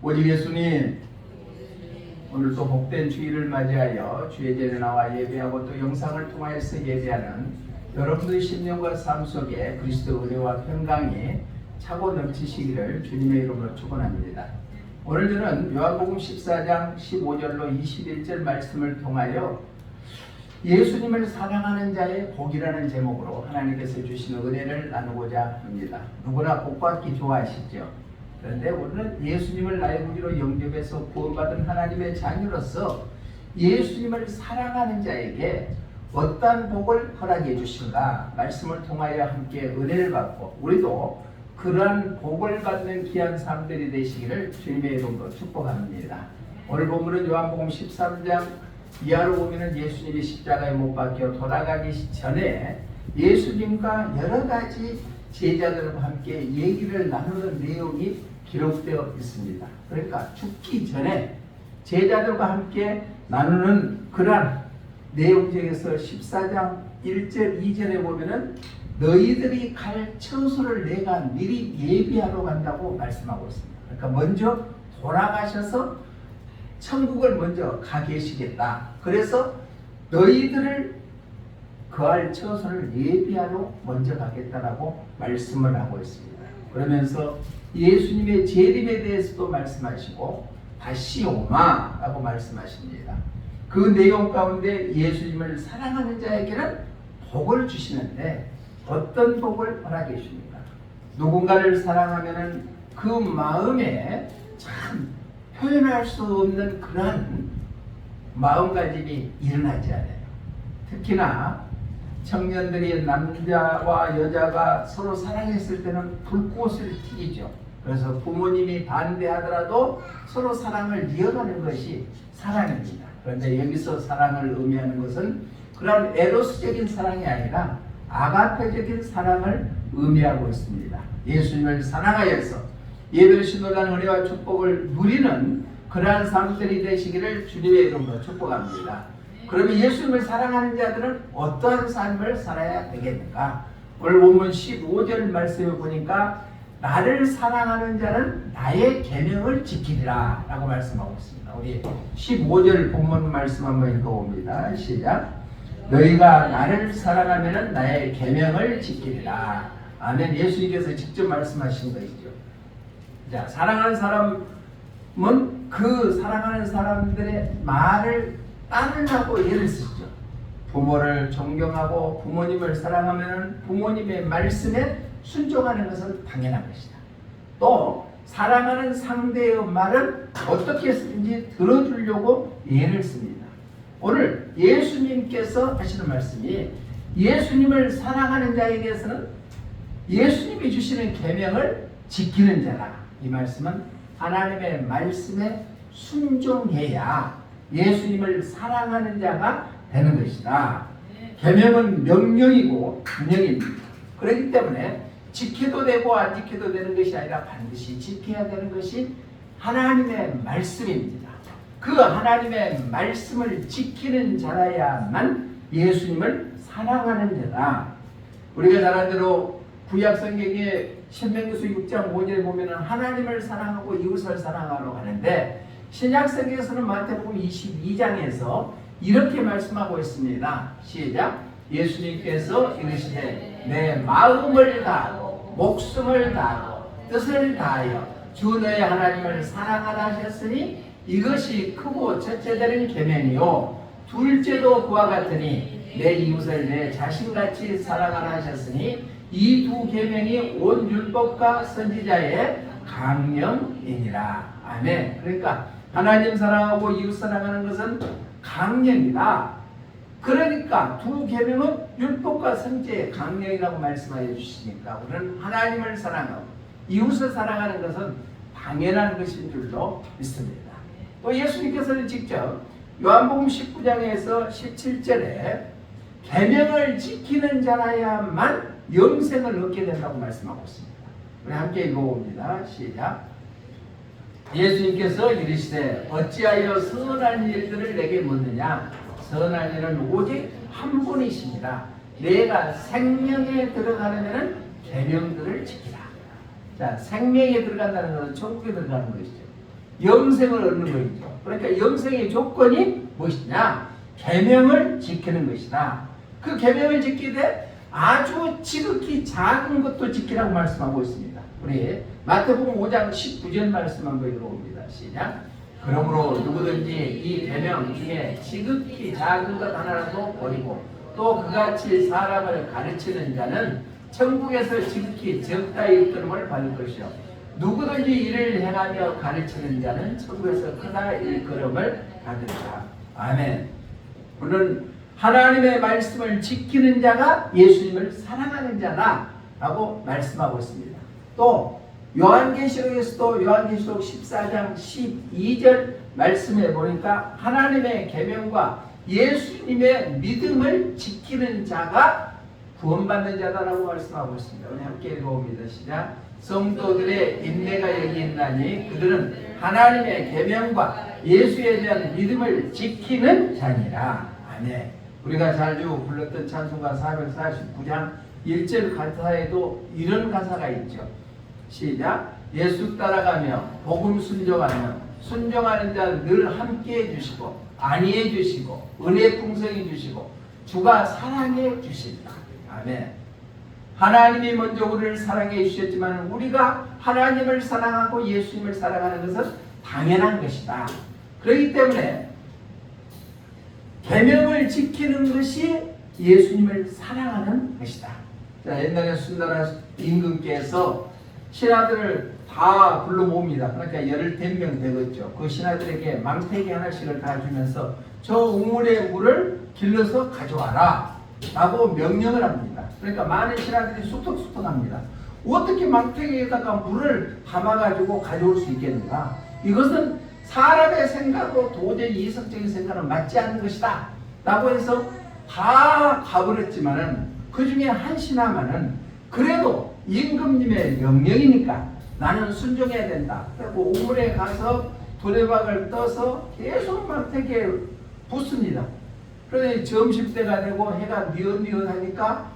오직 예수님 오늘도 복된 주일을 맞이하여 주의 전에 나와 예배하고 또 영상을 통하여서 예배하는 여러분들의 신령과 삶 속에 그리스도 은혜와 평강이 차고 넘치시기를 주님의 이름으로 축원합니다. 오늘 저는 요한복음 14장 15절로 21절 말씀을 통하여 예수님을 사랑하는 자의 복이라는 제목으로 하나님께서 주신 은혜를 나누고자 합니다. 누구나 복 받기 좋아하시죠? 그런데 오늘은 예수님을 나의 무기로 영접해서 구원받은 하나님의 자녀로서 예수님을 사랑하는 자에게 어떠한 복을 허락해 주신가 말씀을 통하여 함께 은혜를 받고 우리도 그러한 복을 받는 귀한 삶들이 되시기를 주님의 이름으로 축복합니다. 오늘 본문은 요한복음 13장 이하로 보면은 예수님이 십자가에 못 박혀 돌아가기 전에 예수님과 여러 가지 제자들과 함께 얘기를 나누는 내용이 기록되어 있습니다. 그러니까 죽기 전에 제자들과 함께 나누는 그러한 내용 중에서 14장 1절 2절에 보면은 너희들이 갈 처소를 내가 미리 예비하러 간다고 말씀하고 있습니다. 그러니까 먼저 돌아가셔서 천국을 먼저 가 계시겠다. 그래서 너희들을 거할 처소를 예비하러 먼저 가겠다라고 말씀을 하고 있습니다. 그러면서 예수님의 재림에 대해서도 말씀하시고 다시 오마라고 말씀하십니다. 그 내용 가운데 예수님을 사랑하는 자에게는 복을 주시는데 어떤 복을 허락해 주십니까? 누군가를 사랑하면은 그 마음에 참 표현할 수 없는 그러한 마음가짐이 일어나지 않아요. 특히나 청년들이 남자와 여자가 서로 사랑했을 때는 불꽃을 튀기죠. 그래서 부모님이 반대하더라도 서로 사랑을 이어가는 것이 사랑입니다. 그런데 여기서 사랑을 의미하는 것은 그런 에로스적인 사랑이 아니라 아가페적인 사랑을 의미하고 있습니다. 예수님을 사랑하여서 예배를 놀라는 은혜와 축복을 누리는 그러한 삶들이 되시기를 주님의 이름으로 축복합니다. 그러면 예수님을 사랑하는 자들은 어떠한 삶을 살아야 되겠는가? 오늘 본문 15절 말씀을 보니까 나를 사랑하는 자는 나의 계명을 지키리라 라고 말씀하고 있습니다. 우리 15절 본문 말씀 한번 읽어봅니다. 시작. 너희가 나를 사랑하면 나의 계명을 지키리라. 아멘. 예수님께서 직접 말씀하신 것이죠. 자, 사랑하는 사람은 그 사랑하는 사람들의 말을 따르라고 예를 쓰죠. 부모를 존경하고 부모님을 사랑하면 부모님의 말씀에 순종하는 것은 당연한 것이다. 또 사랑하는 상대의 말은 어떻게 쓰든지 들어주려고 예를 씁니다. 오늘 예수님께서 하시는 말씀이 예수님을 사랑하는 자에게서는 예수님이 주시는 계명을 지키는 자라. 이 말씀은 하나님의 말씀에 순종해야 예수님을 사랑하는 자가 되는 것이다. 계명은 명령이고 명령입니다. 그렇기 때문에 지켜도 되고 안 지켜도 되는 것이 아니라 반드시 지켜야 되는 것이 하나님의 말씀입니다. 그 하나님의 말씀을 지키는 자라야만 예수님을 사랑하는 자다. 우리가 잘 아는 대로 구약 성경에 신명기서 6장 5절에 보면은 하나님을 사랑하고 이웃을 사랑하러 가는데 신약 성경에서는 마태복음 22장에서 이렇게 말씀하고 있습니다. 시작. 예수님께서 이르시되 내 마음을 다하고 목숨을 다하고 뜻을 다하여 주 너의 하나님을 사랑하라 하셨으니 이것이 크고 첫째 되는 계명이요 둘째도 그와 같으니 내 이웃을 내 자신같이 사랑하라 하셨으니 이 두 계명이 온 율법과 선지자의 강령이니라. 아멘. 그러니까 하나님 사랑하고 이웃 사랑하는 것은 강령이다. 그러니까 두 계명은 율법과 선지의 강령이라고 말씀하여 주시니까 우리는 하나님을 사랑하고 이웃을 사랑하는 것은 당연한 것인 줄로 믿습니다. 또 예수님께서는 직접 요한복음 19장에서 17절에 계명을 지키는 자라야만 영생을 얻게 된다고 말씀하고 있습니다. 우리 함께 읽어봅니다. 시작. 예수님께서 이르시되 어찌하여 선한 일들을 내게 묻느냐 선한 일은 오직 한 분이십니다. 내가 생명에 들어가려면 계명들을 지키라. 자, 생명에 들어간다는 것은 천국에 들어가는 것이죠. 영생을 얻는 거죠. 그러니까 영생의 조건이 무엇이냐? 계명을 지키는 것이다. 그 계명을 지키되 아주 지극히 작은 것도 지키라고 말씀하고 있습니다. 우리 마태복음 5장 19절 말씀 한번 읽어봅니다. 시작. 그러므로 누구든지 이 계명 중에 지극히 작은 것 하나라도 버리고 또 그같이 사람을 가르치는 자는 천국에서 지극히 적다 일컬음을 받을 것이요 누구든지 이를 행하며 가르치는 자는 천국에서 크다 일컬음을 받으리라. 아멘. 오늘 하나님의 말씀을 지키는 자가 예수님을 사랑하는 자다라고 말씀하고 있습니다. 또 요한계시록에서도 요한계시록 14장 12절 말씀에 보니까 하나님의 계명과 예수님의 믿음을 지키는 자가 구원받는 자다라고 말씀하고 있습니다. 우리 함께 읽어봅니다. 시작. 성도들의 인내가 여기 있나니 그들은 하나님의 계명과 예수에 대한 믿음을 지키는 자니라. 아멘. 우리가 자주 불렀던 찬송가 449장 1절 가사에도 이런 가사가 있죠. 시작. 예수 따라가며 복음 순종하며 순종하는 자늘 함께 해 주시고 안위해 주시고 은혜 풍성해 주시고 주가 사랑해 주신다. 아멘. 하나님이 먼저 우리를 사랑해 주셨지만 우리가 하나님을 사랑하고 예수님을 사랑하는 것은 당연한 것이다. 그렇기 때문에 계명을 지키는 것이 예수님을 사랑하는 것이다. 자, 옛날에 순나라 임금께서 신하들을 다 불러 모읍니다. 그러니까 열댓 명 되겠죠. 그 신하들에게 망태기 하나씩을 다 주면서 저 우물의 물을 길러서 가져와라. 라고 명령을 합니다. 그러니까 많은 신하들이 쑥덕쑥덕합니다. 어떻게 망태기에다가 물을 담아가지고 가져올 수 있겠는가? 이것은 사람의 생각으로 도저히 이성적인 생각은 맞지 않는 것이다. 라고 해서 다 가버렸지만은 그 중에 한 신하만은 그래도 임금님의 명령이니까 나는 순종해야 된다. 그리고 우물에 가서 두레박을 떠서 계속 망태기에 붓습니다. 그런데 점심때가 되고 해가 뉘엿뉘엿하니까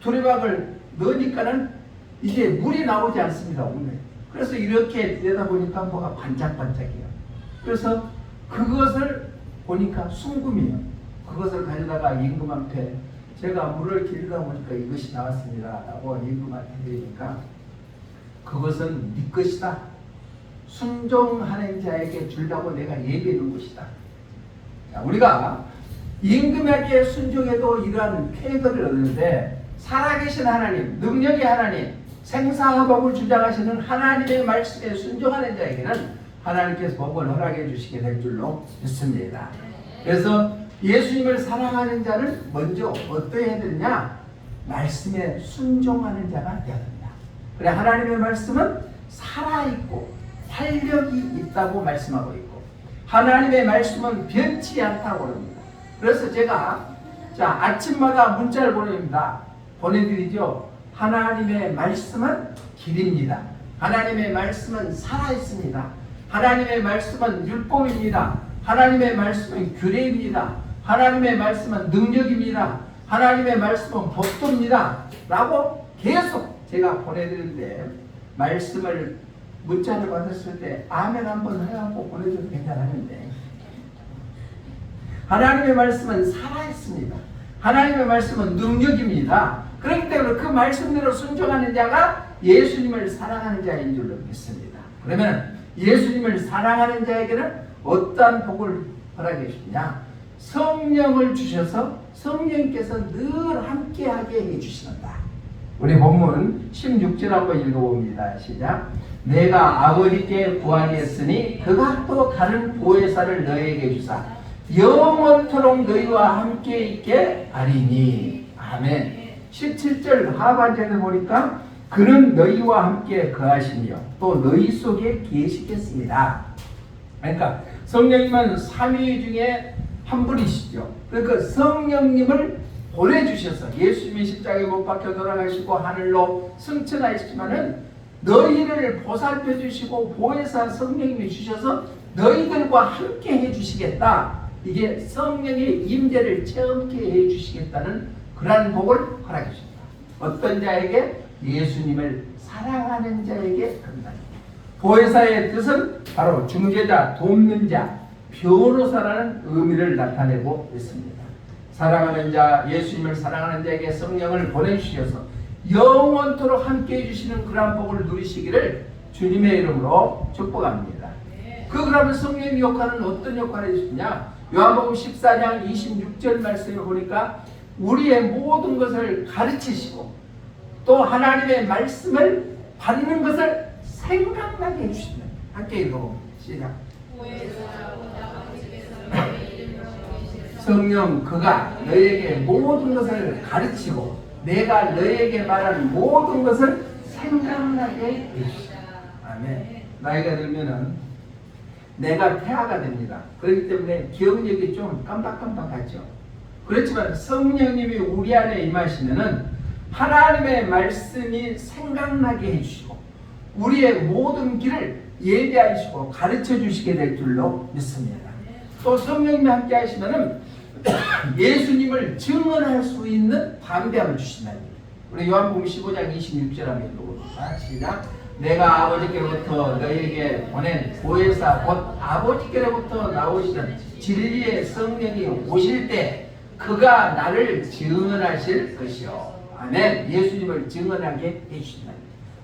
두레박을 넣으니까는 이제 물이 나오지 않습니다. 오늘. 그래서 이렇게 내다보니까 뭐가 반짝반짝해요. 그래서 그것을 보니까 순금이에요. 그것을 가져다가 임금한테 제가 물을 길다 보니까 이것이 나왔습니다. 라고 임금한테 드리니까 그것은 네 것이다. 순종하는 자에게 주려고 내가 예비해 놓은 것이다. 자, 우리가 임금에게 순종해도 이러한 쾌거를 얻는데 살아계신 하나님, 능력의 하나님, 생사화복을 주장하시는 하나님의 말씀에 순종하는 자에게는 하나님께서 복을 허락해 주시게 될 줄로 믿습니다. 그래서 예수님을 사랑하는 자는 먼저 어떠해야 되느냐? 말씀에 순종하는 자가 되어야 된다. 그래 하나님의 말씀은 살아있고 활력이 있다고 말씀하고 있고 하나님의 말씀은 변치 않다고 합니다. 그래서 제가 자 아침마다 문자를 보냅니다. 보내드리죠. 하나님의 말씀은 길입니다. 하나님의 말씀은 살아있습니다. 하나님의 말씀은 율법입니다. 하나님의 말씀은 규례입니다. 하나님의 말씀은 능력입니다. 하나님의 말씀은 법도입니다. 라고 계속 제가 보내드리는데 말씀을 문자를 받았을 때 아멘 한번 하고 보내줘도 괜찮았는데 하나님의 말씀은 살아있습니다. 하나님의 말씀은 능력입니다. 그렇기 때문에 그 말씀대로 순종하는 자가 예수님을 사랑하는 자인 줄로 믿습니다. 그러면 예수님을 사랑하는 자에게는 어떠한 복을 허락해 주시냐? 성령을 주셔서 성령께서 늘 함께하게 해주시는다. 우리 본문 16절 한번 읽어봅니다. 시작. 내가 아버지께 구하겠으니 그가 또 다른 보혜사를 너에게 주사 영원토록 너희와 함께 있게 하리니. 아멘. 17절 하반절에 보니까 그는 너희와 함께 거하시며 또 너희 속에 계시겠습니다. 그러니까 성령님은 삼위 중에 한 분이시죠. 그러니까 성령님을 보내주셔서 예수님이 십자가에 못 박혀 돌아가시고 하늘로 승천하시지만은 너희를 보살펴 주시고 보혜사 성령님이 주셔서 너희들과 함께 해주시겠다. 이게 성령의 임재를 체험케 해주시겠다는 그러한 복을 허락해 주십니다. 어떤 자에게 예수님을 사랑하는 자에게 그런다. 보혜사의 뜻은 바로 중재자, 돕는 자, 변호사라는 의미를 나타내고 있습니다. 사랑하는 자, 예수님을 사랑하는 자에게 성령을 보내주셔서 영원토록 함께 해 주시는 그러한 복을 누리시기를 주님의 이름으로 축복합니다. 그 그러면 성령의 역할은 어떤 역할을 해주시냐? 요한복음 14장 26절 말씀에 보니까 우리의 모든 것을 가르치시고 또 하나님의 말씀을 받는 것을 생각나게 해주신다. 함께 읽어 시작. 성령 그가 너에게 모든 것을 가르치고 내가 너에게 말한 모든 것을 생각나게 해주시다. 아멘. 나이가 들면은 내가 폐하가 됩니다. 그렇기 때문에 기억력이 좀 깜박깜박하죠. 그렇지만 성령님이 우리 안에 임하시면은 하나님의 말씀이 생각나게 해주시고 우리의 모든 길을 예비하시고 가르쳐 주시게 될 줄로 믿습니다. 또 성령님이 함께 하시면은 예수님을 증언할 수 있는 담대함을 주신다는 얘기예요. 우리 요한복음 15장 26절 한번 읽어봅니다. 시작. 내가 아버지께로부터 너희에게 보낸 보혜사 곧 아버지께로부터 나오시는 진리의 성령이 오실 때 그가 나를 증언하실 것이요. 아멘. 예수님을 증언하게 해주신다.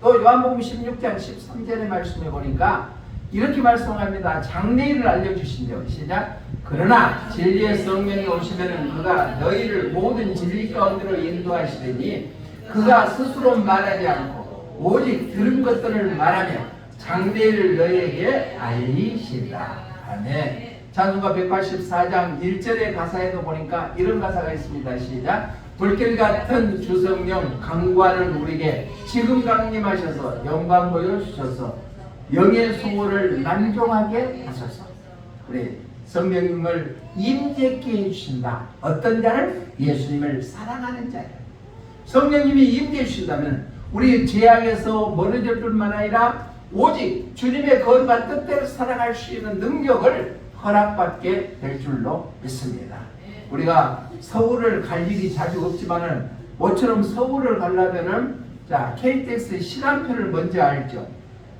또 요한복음 16장 13절의 말씀에 보니까 이렇게 말씀합니다. 장래일을 알려주신대요. 시작. 그러나 진리의 성령이 오시면은 그가 너희를 모든 진리 가운데로 인도하시더니 그가 스스로 말하지 않고 오직 들은 것들을 말하며 장래일을 너희에게 알리시다. 아멘. 찬송가 184장 1절의 가사에도 보니까 이런 가사가 있습니다. 시작. 불길 같은 주성령 강구하는 우리에게 지금 강림하셔서 영광 보여주셔서 영의 소원을 만종하게 하소서. 그래 성령님을 임재케 해주신다. 어떤 자를? 예수님을 사랑하는 자를. 성령님이 임재해 주신다면 우리 죄악에서 멀어질 뿐만 아니라 오직 주님의 거룩한 뜻대로 살아갈 수 있는 능력을 허락받게 될 줄로 믿습니다. 우리가 서울을 갈 일이 자주 없지만은 모처럼 서울을 가려면은 자 KTX 시간표를 먼저 알죠.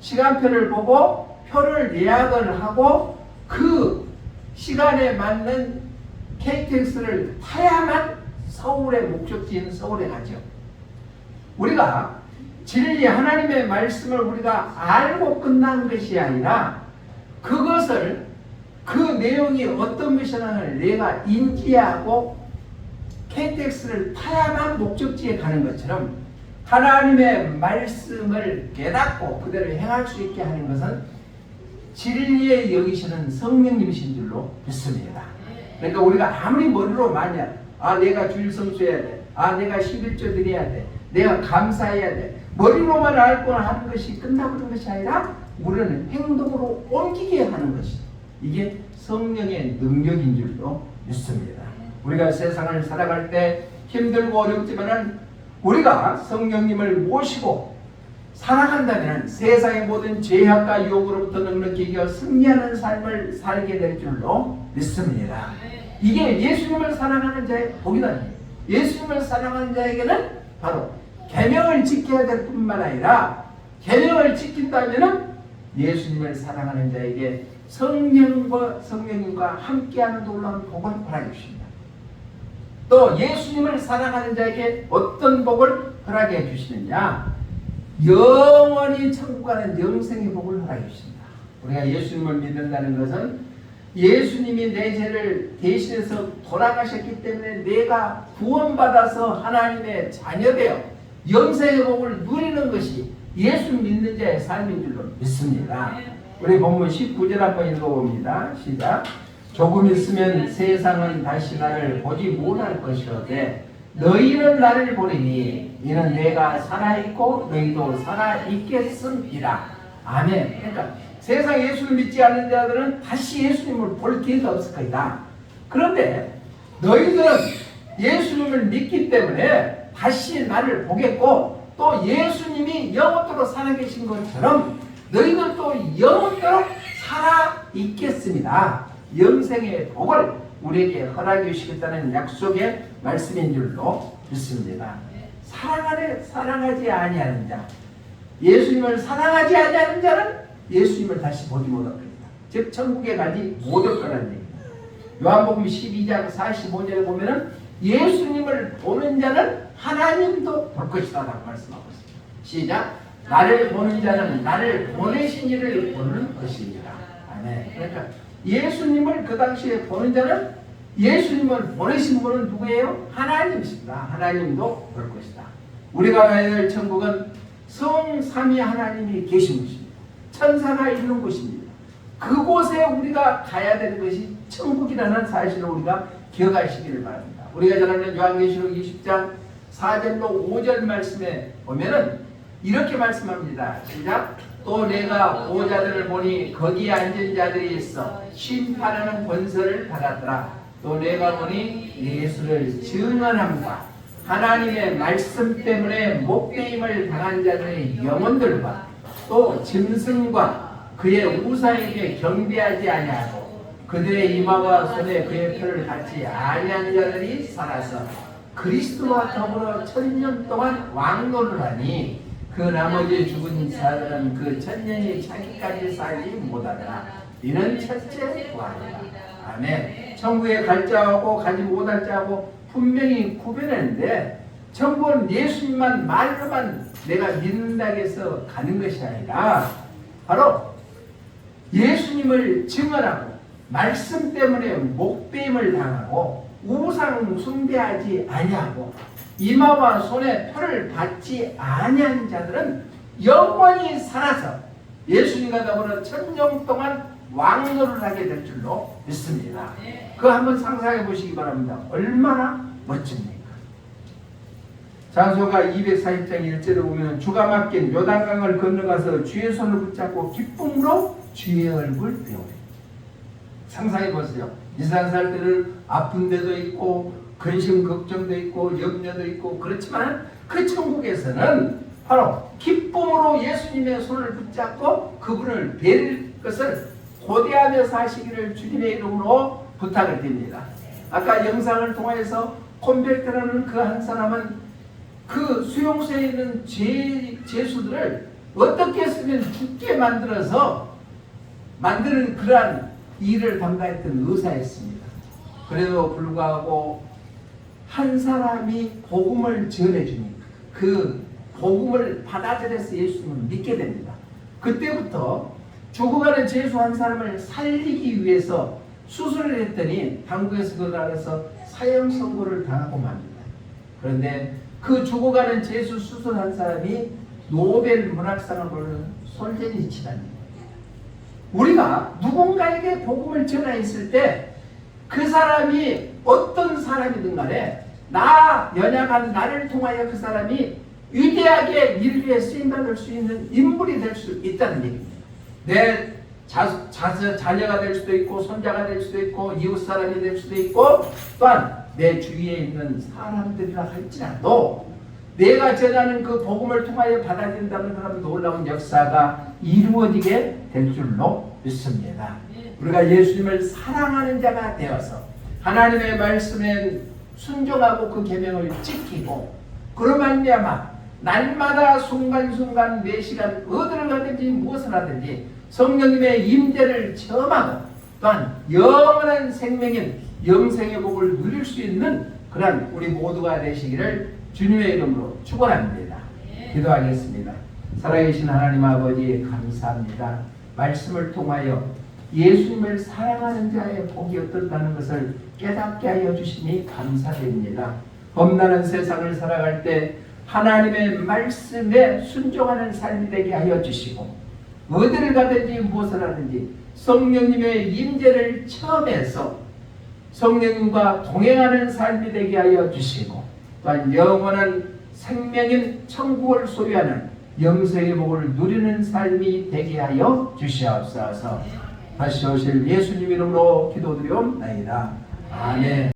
시간표를 보고 표를 예약을 하고 그 시간에 맞는 KTX를 타야만 서울의 목적지인 서울에 가죠. 우리가 진리 하나님의 말씀을 우리가 알고 끝난 것이 아니라 그것을 그 내용이 어떤 것이냐를 내가 인지하고 KTX를 타야만 목적지에 가는 것처럼 하나님의 말씀을 깨닫고 그대로 행할 수 있게 하는 것은 진리에 여기시는 성령님이신 줄로 믿습니다. 그러니까 우리가 아무리 머리로 많이 아 내가 주일 성수해야 돼. 아 내가 11조 드려야 돼. 내가 감사해야 돼. 머리로만 알고 하는 것이 끝나버린 것이 아니라 우리는 행동으로 옮기게 하는 것이 이게 성령의 능력인 줄로 믿습니다. 우리가 세상을 살아갈 때 힘들고 어렵지만은 우리가 성령님을 모시고 살아간다면 세상의 모든 죄악과 유혹으로부터 넉넉히 이겨 승리하는 삶을 살게 될 줄로 믿습니다. 이게 예수님을 사랑하는 자의 복이다. 예수님을 사랑하는 자에게는 바로 계명을 지켜야 될 뿐만 아니라 계명을 지킨다면은 예수님을 사랑하는 자에게 성령과 성령님과 함께하는 놀라운 복을 허락해 주십니다. 또 예수님을 사랑하는 자에게 어떤 복을 허락해 주시느냐? 영원히 천국 가는 영생의 복을 허락해 주신다. 우리가 예수님을 믿는다는 것은 예수님이 내 죄를 대신해서 돌아가셨기 때문에 내가 구원받아서 하나님의 자녀되어 영생의 복을 누리는 것이 예수 믿는 자의 삶인 줄로 믿습니다. 우리 본문 19절 한번 읽어봅니다. 시작. 조금 있으면 세상은 다시 나를 보지 못할 것이로되 너희는 나를 보리니 이는 내가 살아있고 너희도 살아있겠음이라. 아멘. 그러니까 세상 예수를 믿지 않는 자들은 다시 예수님을 볼 기회가 없을 거다. 그런데 너희들은 예수님을 믿기 때문에 다시 나를 보겠고 또 예수님이 영원토록 살아계신 것처럼 너희들도 영원토록 살아있겠습니다. 영생의 복을 우리에게 허락해 주시겠다는 약속의 말씀인 줄로 믿습니다. 사랑하는 사랑하지 아니하는 자, 예수님을 사랑하지 아니하는 자는 예수님을 다시 보지 못할 겁니다. 즉 천국에 가지 못할 거라는 얘기입니다. 요한복음 12장 45절에 보면은 예수님을 보는 자는 하나님도 볼 것이다 라고 말씀하고 있습니다. 시작 나를 보는 자는 나를 보내신 이를 보는 것입니다. 아멘. 그러니까 예수님을 그 당시에 보는 자는 예수님을 보내신 분은 누구예요? 하나님이십니다. 하나님도 볼 것이다. 우리가 가야 될 천국은 성삼위 하나님이 계신 곳입니다. 천사가 있는 곳입니다. 그곳에 우리가 가야 되는 것이 천국이라는 사실을 우리가 기억하시기를 바랍니다. 우리가 잘 아는 요한계시록 20장 4절로 5절 말씀에 보면은 이렇게 말씀합니다. 시작. 또 내가 보호자들을 보니 거기에 앉은 자들이 있어 심판하는 권세를 받았더라. 또 내가 보니 예수를 증언함과 하나님의 말씀 때문에 목배임을 당한 자들의 영혼들과 또 짐승과 그의 우사에게 경배하지 아니하고 그들의 이마와 손에 그의 표를 받지 아니한 자들이 살아서 그리스도와 더불어 천년 동안 왕노를 하니 그 나머지 죽은 자들은 그 천년이 차기까지 살지 못하더라. 이는 첫째 구하리라 아멘. 천국에 갈 자하고 가지 못할 자하고 분명히 구별했는데 천국은 예수님만 말로만 내가 믿는다고 해서 가는 것이 아니라 바로 예수님을 증언하고 말씀 때문에 목배임을 당하고 우상 숭배하지 아니하고 이마와 손에 표를 받지 아니한 자들은 영원히 살아서 예수님과 더불어 천년 동안 왕노를 하게 될 줄로 믿습니다. 그거 한번 상상해 보시기 바랍니다. 얼마나 멋집니까? 장소가 240장 1절에 보면 주가 맡긴 요단강을 건너가서 주의 손을 붙잡고 기쁨으로 주의 얼굴 배우래. 상상해 보세요. 이산 살 때는 아픈 데도 있고 근심 걱정도 있고 염려도 있고 그렇지만 그 천국에서는 바로 기쁨으로 예수님의 손을 붙잡고 그분을 뵐 것을 고대하며 사시기를 주님의 이름으로 부탁을 드립니다. 아까 영상을 통해서 콤벨트라는 그 한 사람은 그 수용소에 있는 죄, 죄수들을 어떻게 쓰면 죽게 만들어서 만드는 그러한 일을 담당했던 의사였습니다. 그래도 불구하고 한 사람이 복음을 전해주니까 그 복음을 받아들여서 예수님을 믿게 됩니다. 그때부터 죽어가는 죄수 한 사람을 살리기 위해서 수술을 했더니 당국에서 그걸 알아서 사형 선고를 당하고 맙니다. 그런데 그 죽어가는 죄수 수술한 사람이 노벨 문학상을 받는 솔제니치라는 우리가 누군가에게 복음을 전하였을 때 그 사람이 어떤 사람이든 간에 나 연약한 나를 통하여 그 사람이 위대하게 인류에 쓰임받을 수 있는 인물이 될 수 있다는 얘기입니다. 내 자, 자, 자녀가 될 수도 있고 손자가 될 수도 있고 이웃 사람이 될 수도 있고 또한 내 주위에 있는 사람들이라 할지라도 내가 전하는 그 복음을 통하여 받아들인다는 그런 놀라운 역사가 이루어지게 될 줄로 믿습니다. 우리가 예수님을 사랑하는 자가 되어서 하나님의 말씀에 순종하고 그 계명을 지키고 말미암아 날마다 순간순간 매 시간 어디를 가든지 무엇을 하든지 성령님의 임재를 체험하고 또한 영원한 생명인 영생의 복을 누릴 수 있는 그런 우리 모두가 되시기를 주님의 이름으로 축원합니다. 기도하겠습니다. 살아계신 하나님 아버지 감사합니다. 말씀을 통하여 예수님을 사랑하는 자의 복이 어떻다는 것을 깨닫게 하여 주시니 감사드립니다. 범나는 세상을 살아갈 때 하나님의 말씀에 순종하는 삶이 되게 하여 주시고 어디를 가든지 무엇을 하든지 성령님의 임재를 체험해서 성령님과 동행하는 삶이 되게 하여 주시고 또한 영원한 생명인 천국을 소유하는 영생의 복을 누리는 삶이 되게 하여 주시옵소서. 다시 오실 예수님 이름으로 기도드리옵나이다. 아멘.